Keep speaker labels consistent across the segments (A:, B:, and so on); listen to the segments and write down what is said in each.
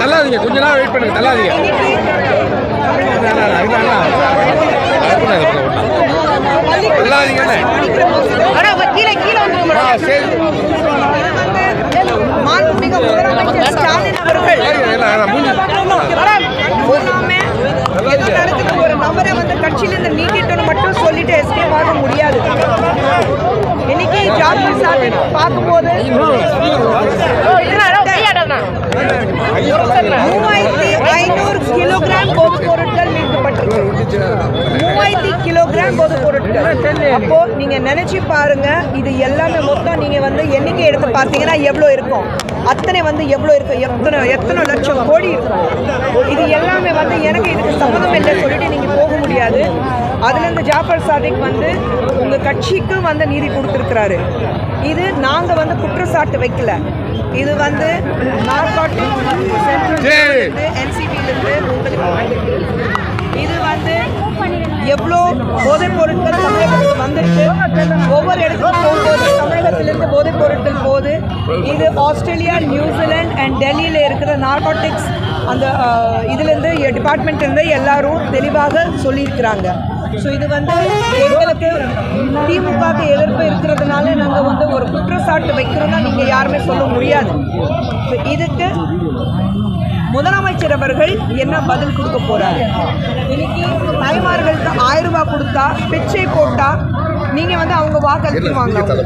A: தள்ளாதீங்க கொஞ்ச நேரம் வெயிட் பண்ணுங்க தள்ளாதீங்க.
B: மாண்புமிகு முதலமைச்சர் ஸ்டாலின் அவர்கள் ஒரு நபரை வந்து கட்சியிலிருந்து நீக்கிட்டோன்னு மட்டும் சொல்லிட்டு எஸ்கேப் ஆக முடியாது. இன்னைக்கு ஜாஃபர் சாதிக் பார்க்கும்போது மூவாயிரத்தி ஐநூறு கிலோகிராம் போதைப் பொருட்கள் மீட்கப்பட்டிருக்கு மூவாயிரத்தி கிலோகிராம் போதைப் பொருட்கள் அப்போ நீங்க நினைச்சு பாருங்க இது எல்லாமே மொத்தம் நீங்க வந்து எண்ணிக்கை எடுத்து பார்த்தீங்கன்னா எவ்வளோ இருக்கும்? அத்தனை வந்து எவ்வளோ இருக்கும் எத்தனை எத்தனை லட்சம் கோடி இருக்கும்? இது எல்லாமே வந்து எனக்கு இதுக்கு சம்மந்தம் இல்லை முடியாது அதுலேருந்து ஜாஃபர் சாதிக் வந்து உங்க கட்சிக்கு வந்து நீதி கொடுத்துருக்கிறாரு இது நாங்க வந்து குற்றச்சாட்டு வைக்கல இது வந்து. என்சிபியிலிருந்து உங்களுக்கு. இது வந்து எவ்வளோ போதைப் பொருட்கள் தமிழகத்துக்கு வந்திருக்கு ஒவ்வொரு இடத்துக்கும் போகும்போது போதைப் பொருட்கள் போது இது ஆஸ்திரேலியா நியூசிலாந்து அண்ட் டெல்லியில் இருக்கிற நார்காட்டிக்ஸ் அந்த இதுலேருந்து டிபார்ட்மெண்ட்லேருந்து எல்லாரும் தெளிவாக சொல்லியிருக்கிறாங்க. ஸோ இது வந்து எங்களுக்கு திமுகவுக்கு எதிர்ப்பு இருக்கிறதுனால நாங்கள் வந்து ஒரு குற்றச்சாட்டு வைக்கிறோம்னா நீங்கள் யாருமே சொல்ல முடியாது. ஸோ இதுக்கு முதலமைச்சர் அவர்கள் என்ன பதில் கொடுக்க போகிறாரு இன்னைக்கு தாய்மார்களுக்கு ஆயிரம் ரூபாய் கொடுத்தா பிச்சை போட்டால் நீங்க வந்து அவங்க வாக்களிக்குவாங்க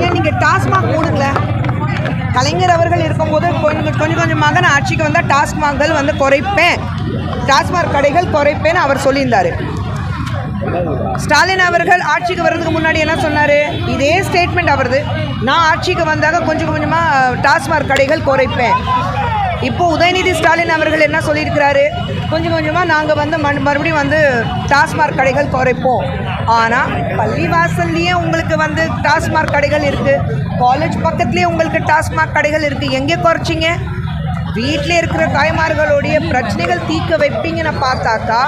B: ஏன் நீங்க டாஸ்மாக் மூடுங்களேன் கலைஞர் அவர்கள் இருக்கும்போது கொஞ்சம் கொஞ்சம் கொஞ்சமாக நான் ஆட்சிக்கு வந்தால் டாஸ்மாக்கள் வந்து குறைப்பேன். டாஸ்மாக் கடைகள் குறைப்பேன்னு அவர் சொல்லியிருந்தாரு. ஸ்டாலின் அவர்கள் ஆட்சிக்கு வர்றதுக்கு முன்னாடி என்ன சொன்னார்? இதே ஸ்டேட்மெண்ட் அவரது. நான் ஆட்சிக்கு வந்தாக கொஞ்சம் கொஞ்சமாக டாஸ்மாக் கடைகள் குறைப்பேன். இப்போ உதயநிதி ஸ்டாலின் அவர்கள் என்ன சொல்லியிருக்கிறாரு? கொஞ்சம் கொஞ்சமாக நாங்கள் வந்து மறு- மறுபடியும் வந்து டாஸ்மாக் கடைகள் குறைப்போம். ஆனால் பள்ளிவாசல்லையே உங்களுக்கு வந்து டாஸ்மாக் கடைகள் இருக்குது காலேஜ் பக்கத்துலேயே உங்களுக்கு டாஸ்மாக் கடைகள் இருக்குது எங்கே குறைச்சிங்க? வீட்டில் இருக்கிற தாய்மார்களுடைய பிரச்சனைகள் தீர்க்க வைப்பீங்கன்னு பார்த்தாக்கா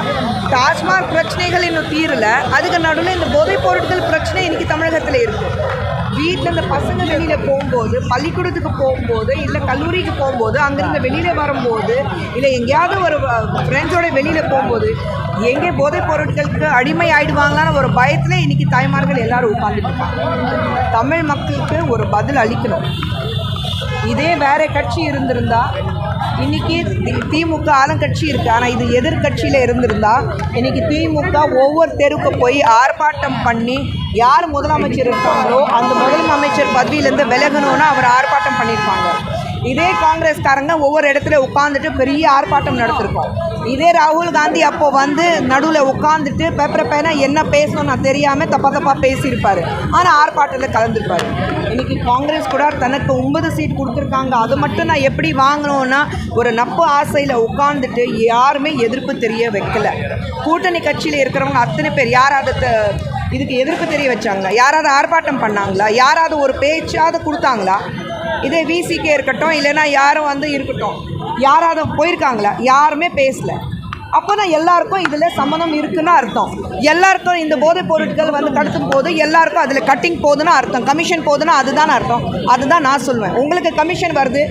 B: டாஸ்மாக் பிரச்சனைகள் இன்னும் தீரல. அதுக்கு நடுவில் இந்த போதைப் பொருட்கள் பிரச்சனை இன்றைக்கி தமிழகத்தில் இருக்குது வீட்டில் இந்த பசங்க வெளியில் போகும்போது பள்ளிக்கூடத்துக்கு போகும்போது இல்லை கல்லூரிக்கு போகும்போது அங்கேருந்து வெளியில் வரும்போது இல்லை எங்கேயாவது ஒரு ஃப்ரெண்ட்ஸோட வெளியில் போகும்போது எங்கே போதைப் பொருட்களுக்கு அடிமை ஆயிடுவாங்களான்னு ஒரு பயத்தில் இன்னைக்கு தாய்மார்கள் எல்லாரும் உட்கார்ந்துட்டு தமிழ் மக்களுக்கு ஒரு பதில் அளிக்கணும். இதே வேறு கட்சி இருந்திருந்தால் இன்றைக்கி தி- திமுக ஆளுங்கட்சி இருக்குது ஆனால் இது எதிர்கட்சியில் இருந்திருந்தால் இன்றைக்கி திமுக ஒவ்வொரு தெருவுக்கு போய் ஆர்ப்பாட்டம் பண்ணி யார் முதலமைச்சர் இருக்காங்களோ அந்த முதலமைச்சர் பதவியிலேருந்து விலகணும்னு அவர் ஆர்ப்பாட்டம் பண்ணியிருப்பாங்க. இதே காங்கிரஸ்காரங்க ஒவ்வொரு இடத்துல உட்காந்துட்டு பெரிய ஆர்ப்பாட்டம் நடத்திருக்கோம். இதே ராகுல் காந்தி அப்போ வந்து நடுவில் உட்காந்துட்டு பேப்பரை பேனா என்ன பேசணும் நான் தெரியாமல் தப்பா தப்பாக பேசியிருப்பாரு. ஆனால் ஆர்ப்பாட்டத்தில் கலந்துருப்பாரு. இன்னைக்கு காங்கிரஸ் கூட தனக்கு ஒன்பது சீட் கொடுத்துருக்காங்க. அது மட்டும் நான் எப்படி வாங்கணும்னா ஒரு நப்பு ஆசையில் உட்காந்துட்டு யாருமே எதிர்ப்பு தெரிய வைக்கல. கூட்டணி கட்சியில் இருக்கிறவங்க அத்தனை பேர் யாராவது த- இதுக்கு எதிர்ப்பு தெரிய வச்சாங்களா? யாராவது ஆர்ப்பாட்டம் பண்ணாங்களா? யாராவது ஒரு பேச்சாவது கொடுத்தாங்களா? இதே விசிகே இருக்கட்டும் இல்லைன்னா யாரும் வந்து இருக்கட்டும். யாராவது போயிருக்காங்களா? யாருமே பேசலை. அப்போ தான் எல்லாருக்கும் இதில் சம்மந்தம் இருக்குன்னு அர்த்தம். எல்லாருக்கும் இந்த போதைப் பொருட்கள் வந்து கடத்தும் போது எல்லாருக்கும் அதில் கட்டிங் போகுதுன்னு அர்த்தம். கமிஷன் போகுதுன்னா அதுதான் அர்த்தம். அதுதான் நான் சொல்லுவேன் உங்களுக்கு கமிஷன் வருது.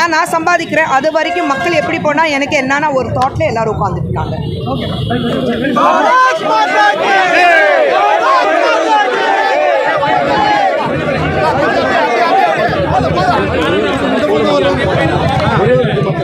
B: ஏன் நான் சம்பாதிக்கிறேன்? அது வரைக்கும் மக்கள் எப்படி போனால் எனக்கு என்னன்னா ஒரு தாட்டில் எல்லாரும் உட்காந்துட்டு இருக்காங்க.